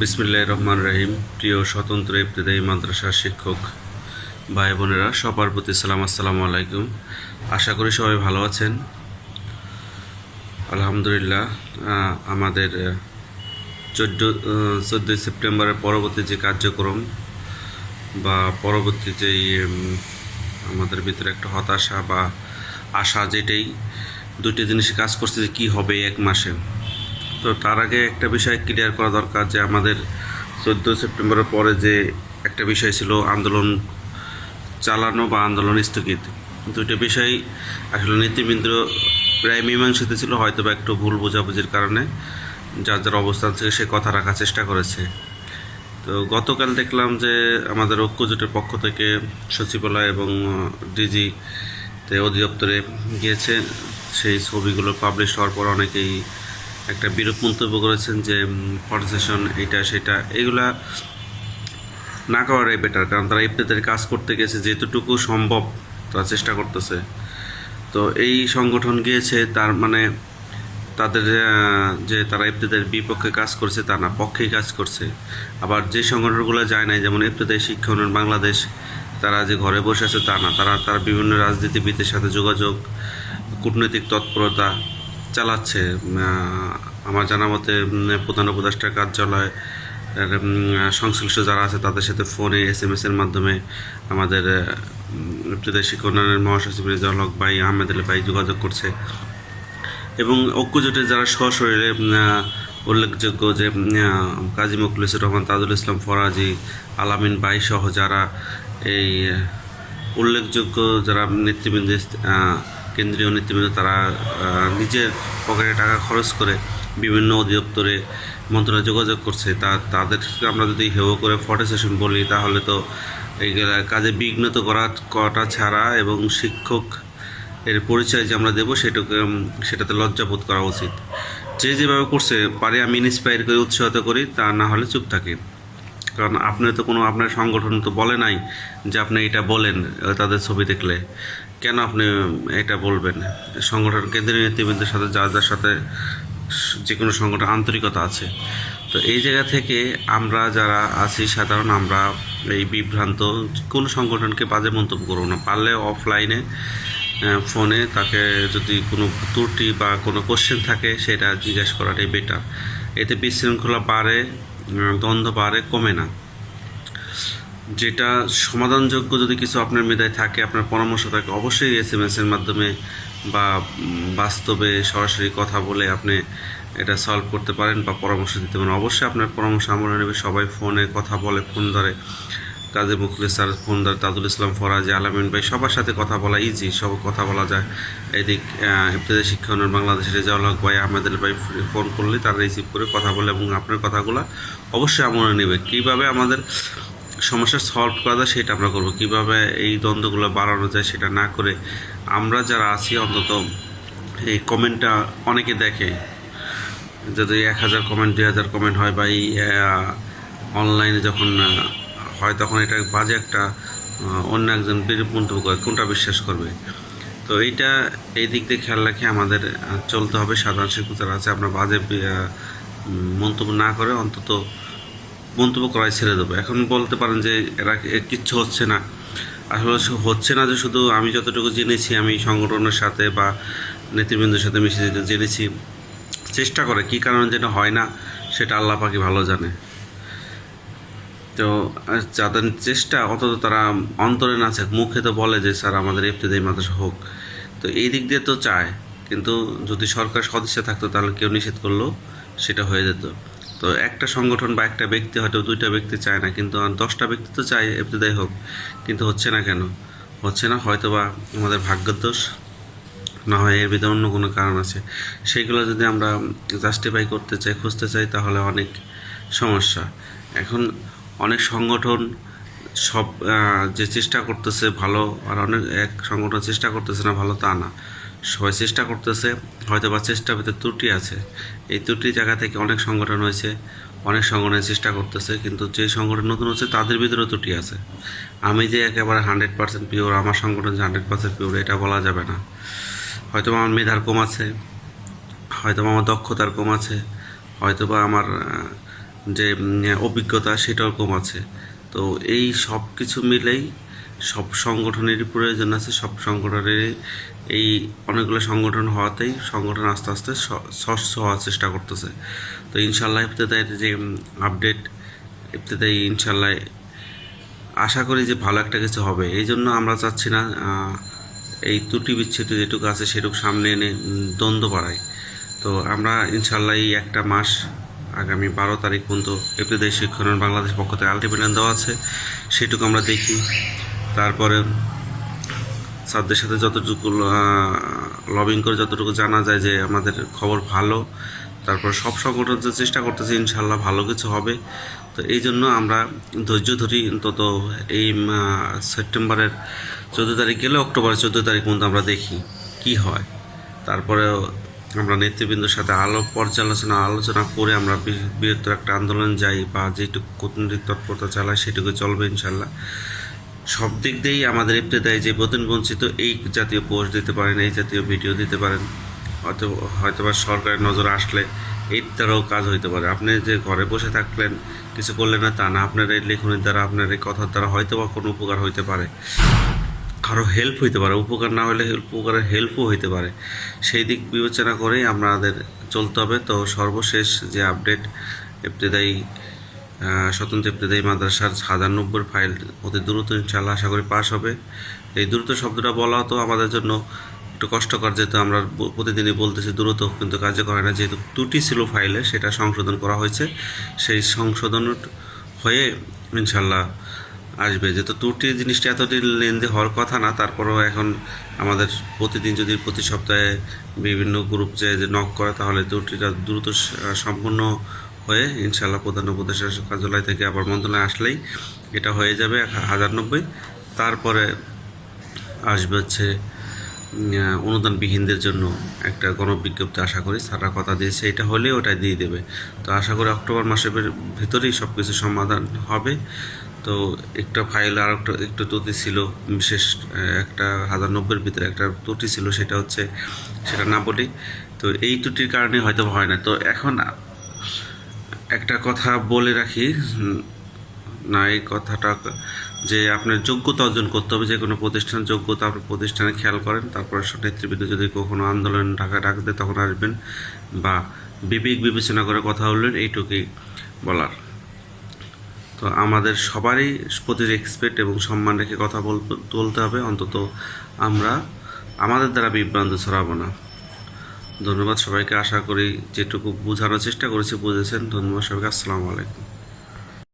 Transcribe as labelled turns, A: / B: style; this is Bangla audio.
A: বিসমিল্লাহ রহমান রহিম। প্রিয় স্বতন্ত্র ইবতদায়ী মাদ্রাসার শিক্ষক ভাই বোনেরা, সবার প্রতি সালাম, আসসালামু আলাইকুম। আশা করি সবাই ভালো আছেন। আলহামদুলিল্লাহ আমাদের চোদ্দ চোদ্দোই সেপ্টেম্বরের পরবর্তী যে কার্যক্রম বা পরবর্তী যেই আমাদের ভিতরে একটা হতাশা বা আশা যেটাই দুটি জিনিস কাজ করছে যে কী হবে এক মাসে। তো তার আগে একটা বিষয় ক্লিয়ার করা দরকার যে আমাদের চোদ্দ সেপ্টেম্বরের পরে যে একটা বিষয় ছিল আন্দোলন চালানো বা আন্দোলন স্থগিত। দুইটা বিষয় আসলে নীতিবৃন্দ প্রায় মীমাংসিত ছিল হয়তো বা একটু ভুল বোঝাবুঝির কারণে যার যার অবস্থান থেকে সে কথা রাখার চেষ্টা করেছে। তো গতকাল দেখলাম যে আমাদের ঐক্যজোটের পক্ষ থেকে সচিবালয় এবং ডিজি তে অধিদপ্তরে গিয়েছে। সেই ছবিগুলো পাবলিশ হওয়ার পর অনেকেই একটা বিরূপ মন্তব্য করেছেন যে ফটোসেশন এইটা সেটা, এগুলা না করাটাই বেটার কারণ তারা ইফতেদের কাজ করতে গেছে, যেতটুকু সম্ভব তারা চেষ্টা করতেছে। তো এই সংগঠন গিয়েছে, তার মানে তাদের যে তারা ইফতেদের বিপক্ষে কাজ করছে, তা না, পক্ষেই কাজ করছে। আবার যে সংগঠনগুলো যায় নাই, যেমন ইফতেদের শিক্ষণ বাংলাদেশ, তারা যে ঘরে বসে আছে, তা না, তারা তারা বিভিন্ন রাজনীতিবিদের সাথে যোগাযোগ, কূটনৈতিক তৎপরতা চালাচ্ছে আমার জানা মতে প্রধান উপদেষ্টার কার্যালয় সংশ্লিষ্ট যারা আছে তাদের সাথে ফোনে এস এম এসের মাধ্যমে আমাদের ইফতেদের শিক্ষণের মহাসচিব রেজাউল হক ভাই, আহমেদ আলী ভাই যোগাযোগ করছে। এবং ঐক্যজোটের যারা সশরীরে উল্লেখযোগ্য যে কাজী মুখলিসুর রহমান, তাজুল ইসলাম ফরাজি, আলামিন বাই সহ যারা এই, উল্লেখযোগ্য যারা নেতৃবৃন্দ কেন্দ্রীয় নেতৃবৃন্দ তারা নিজের পকেটে টাকা খরচ করে বিভিন্ন অধিদপ্তরে মন্ত্রণালয়ে যোগাযোগ করছে। তা, তাদেরকে আমরা যদি হেও করে ফটো সেশন বলি, তাহলে তো এই কাজে বিঘ্নত করা কটা ছাড়া এবং শিক্ষক এর পরিচয় যে আমরা দেবো সেটাকে সেটাতে লজ্জাবোধ করা উচিত। যে যেভাবে করছে, পারে আমি ইন্সপায়ার করে উৎসাহিত করি, তা না হলে চুপ থাকি। কারণ আপনি তো কোনো আপনার সংগঠন তো বলে নাই যে আপনি এটা বলেন তাদের ছবি দেখলে। কেন আপনি এটা বলবেন? সংগঠন, কেন্দ্রীয় নেতৃবৃন্দের সাথে, যার যার সাথে যে কোনো সংগঠন আন্তরিকতা আছে। তো এই জায়গা থেকে আমরা যারা আছি, সাধারণ আমরা এই বিভ্রান্ত, কোনো সংগঠনকে বাজে মন্তব্য করব না। পারলে অফলাইনে ফোনে তাকে যদি কোনো ত্রুটি বা কোনো কোশ্চেন থাকে, সেটা জিজ্ঞেস করাটাই বেটার এতে বিশৃঙ্খলা বাড়ে দ্বন্দ্ব বাড়ে, কমে না। যেটা সমাধানযোগ্য যদি কিছু আপনার মেধায় থাকে, আপনার পরামর্শ থাকে, অবশ্যই এস এম এর মাধ্যমে বা বাস্তবে সরাসরি কথা বলে আপনি এটা সলভ করতে পারেন বা পরামর্শ দিতে পারেন। অবশ্যই আপনার পরামর্শ আমরা নেবে। সবাই ফোনে কথা বলে ফোন ধরে। কাজী মুখলিস স্যার ফোন ধরে তাজুল ইসলাম ফরাজি, আলামিন ভাই, সবার সাথে কথা বলা ইজি সব কথা বলা যায়। এদিক ইফতেদার শিক্ষণের বাংলাদেশের রেজাউল হক ভাই আহমেদ আলী ভাই ফোন করলে তারা রিসিভ করে কথা বলে এবং আপনার কথাগুলো অবশ্যই আমরা নেবে। কীভাবে আমাদের সমস্যা সলভ করা যায় সেটা আমরা করব। কীভাবে এই দ্বন্দ্বগুলো বাড়ানো যায় সেটা না করে আমরা যারা আছি, অন্তত এই কমেন্টটা অনেকে দেখে। যদি এক হাজার কমেন্ট দুই হাজার কমেন্ট হয় বা এই অনলাইনে যখন হয় তখন এটা বাজে একটা অন্য একজন বিরূপ মন্তব্য করে, কোনটা বিশ্বাস করবে? তো এইটা এই দিক দিয়ে খেয়াল রেখে আমাদের চলতে হবে, সাধারণ শিক্ষক আছে, আমরা বাজে মন্তব্য না করে অন্তত মন্তব্য করাই ছেড়ে দেবো। এখন বলতে পারেন যে এরা কিচ্ছু হচ্ছে না। আসলে হচ্ছে না যে শুধু আমি যতটুকু জেনেছি, আমি সংগঠনের সাথে বা নেতৃবৃন্দের সাথে মিশে যেতে জেনেছি। চেষ্টা করে, কী কারণে যেটা হয় না, সেটা আল্লাহ পাকি ভালো জানে। তো যাদের চেষ্টা, অন্তত তারা অন্তরে না চাক মুখে তো বলে যে, স্যার, আমাদের ইফতেদায়ী মাদ্রাসা হোক। তো এই দিক দিয়ে তো চায়, কিন্তু যদি সরকার সদিচ্ছা থাকতো, তাহলে কেউ নিষেধ করলেও সেটা হয়ে যেত। তো একটা সংগঠন বা একটা ব্যক্তি হয়তো দুইটা ব্যক্তি চায় না, কিন্তু দশটা ব্যক্তি তো চায় ইফতেদায়ী হোক, কিন্তু হচ্ছে না কেন? হচ্ছে না হয়তো বা আমাদের ভাগ্যদোষ না হয় এর ভিতরে অন্য কোনো কারণ আছে। সেইগুলো যদি আমরা জাস্টিফাই করতে চাই, খুঁজতে চাই, তাহলে অনেক সমস্যা। এখন অনেক সংগঠন সব যে চেষ্টা করতেছে ভালো আর অনেক, এক সংগঠন চেষ্টা করতেছে না ভালো তা না। সবাই চেষ্টা করতেছে হয়তো বা চেষ্টার ভিতরে ত্রুটি আছে। এই ত্রুটি জায়গা থেকে অনেক সংগঠন হয়েছে, অনেক সংগঠনের চেষ্টা করতেছে, কিন্তু যে সংগঠন নতুন হচ্ছে তাদের ভিতরে ত্রুটি আছে। আমি যে একেবারে হান্ড্রেড পার্সেন্ট পিওর আমার সংগঠন যে হান্ড্রেড পার্সেন্ট পিওর এটা বলা যাবে না। হয়তো আমার মেধার কম আছে হয়তো আমার দক্ষতার কম আছে হয়তো বা আমার যে অভিজ্ঞতা সেটাও কম আছে। তো এই সব কিছু মিলেই সব সংগঠনেরই প্রয়োজন আছে। সব সংগঠনেরই এই অনেকগুলো সংগঠন হওয়াতেই সংগঠন আস্তে আস্তে স্বচ্ছ হওয়ার চেষ্টা করতেছে। তো ইনশাল্লাহ ইফতেদায়ের যে আপডেট ইফতেদায়ী ইনশাল্লাহ আশা করি যে ভালো একটা কিছু হবে। এই জন্য আমরা চাচ্ছি না এই ত্রুটি বিচ্ছেদ যেটুকু আছে সেটুকু সামনে এনে দ্বন্দ্ব বাড়াই তো আমরা ইনশাল্লাহ এই একটা মাস আগামী বারো তারিখ পর্যন্ত এপ্রিল শিক্ষণ বাংলাদেশ পক্ষ থেকে আলটিমেটাম দেওয়া আছে, সেটুকু আমরা দেখি। তারপরে স্যারদের সাথে যতটুকু লবিং করে যতটুকু জানা যায় যে আমাদের খবর ভালো, তারপর সব সংগঠন যে চেষ্টা করতেছে, ইনশাল্লাহ ভালো কিছু হবে। তো এই জন্য আমরা ধৈর্য ধরি, অন্তত এই সেপ্টেম্বরের চোদ্দ তারিখ গেলে অক্টোবরের চোদ্দ তারিখ পর্যন্ত আমরা দেখি কি হয়। তারপরে আমরা নেতৃবৃন্দের সাথে আলো পর্যালোচনা, আলোচনা করে আমরা বৃহত্তর একটা আন্দোলন যাই বা যেটুকু কূটনৈতিক তৎপরতা চালাই সেটুকু চলবে ইনশাল্লাহ। সব দিক দিয়েই আমাদের দেয় যে প্রতিন বঞ্চিত, এই জাতীয় পোস্ট দিতে পারেন, এই জাতীয় ভিডিও দিতে পারেন। হয়তো হয়তো বা সরকারের নজরে আসলে এর দ্বারাও কাজ হইতে পারে। আপনি যে ঘরে বসে থাকলেন, কিছু করলেন না তা না, আপনার এই লেখনের দ্বারা, আপনার এই কথার দ্বারা হয়তো বা কোনো উপকার হইতে পারে। কারও হেল্প হইতে পারে, উপকার না হলে উপকারের হেল্পও হইতে পারে। সেই দিক বিবেচনা করেই আমাদের চলতে হবে। তো সর্বশেষ যে আপডেট ইবতেদায়ী স্বতন্ত্র ইবতেদায়ী মাদ্রাসার হাজার নব্বই ফাইল অতি দ্রুত ইনশাল্লাহ আশা করি পাস হবে। এই দ্রুত শব্দটা বলা তো আমাদের জন্য একটু কষ্টকর, যেহেতু আমরা প্রতিদিনই বলতেছি দ্রুত, কিন্তু কাজে করে না। যেহেতু ত্রুটি ছিল ফাইলে সেটা সংশোধন করা হয়েছে। সেই সংশোধন হয়ে ইনশাল্লাহ আসবে। যেহেতু ত্রুটি জিনিসটা এতদিন লেনদেন হওয়ার কথা না, তারপরেও এখন আমাদের প্রতিদিন যদি প্রতি সপ্তাহে বিভিন্ন গ্রুপ যে নক করে, তাহলে ত্রুটিটা দ্রুত সম্পূর্ণ হয়ে ইনশাল্লাহ প্রধান উপদেষ্টার কার্যালয় থেকে আবার মন্ত্রণালয় আসলেই এটা হয়ে যাবে হাজার নব্বই। তারপরে আসবে হচ্ছে অনুদানবিহীনদের জন্য একটা গণবিজ্ঞপ্তি আশা করি স্যাররা কথা দিয়েছে, এটা হলে ওটা দিয়ে দেবে। তো আশা করি অক্টোবর মাসের ভিতরেই সব কিছু সমাধান হবে। তো একটা ফাইল আর একটা, একটু ত্রুটি ছিল, বিশেষ একটা হাজার নব্বইয়ের ভিতরে একটা ত্রুটি ছিল, সেটা হচ্ছে, সেটা না বলি। তো এই ত্রুটির কারণে হয়তো হয় না। তো এখন একটা কথা বলে রাখি না, এই কথাটা যে আপনার যোগ্যতা অর্জন করতে হবে, যে কোনো প্রতিষ্ঠান যোগ্যতা আপনার প্রতিষ্ঠানে খেয়াল করেন, তারপরে নেতৃবৃন্দ যদি কখনো আন্দোলন ঢাকা ডাক দেয় তখন আসবেন বা বিবেক বিবেচনা করে কথা বললেন, এইটুকুই বলার। তো আমাদের সবারই প্রতি রেসপেক্ট এবং সম্মান রেখে কথা বল, বলতে হবে, অন্তত আমরা আমাদের দ্বারা বিভ্রান্ত ছড়াবো না। ধন্যবাদ সবাইকে, আশা করি যেটুকু বোঝানোর চেষ্টা করেছি, বুঝেছেন। ধন্যবাদ সবাইকে, আসসালামু আলাইকুম।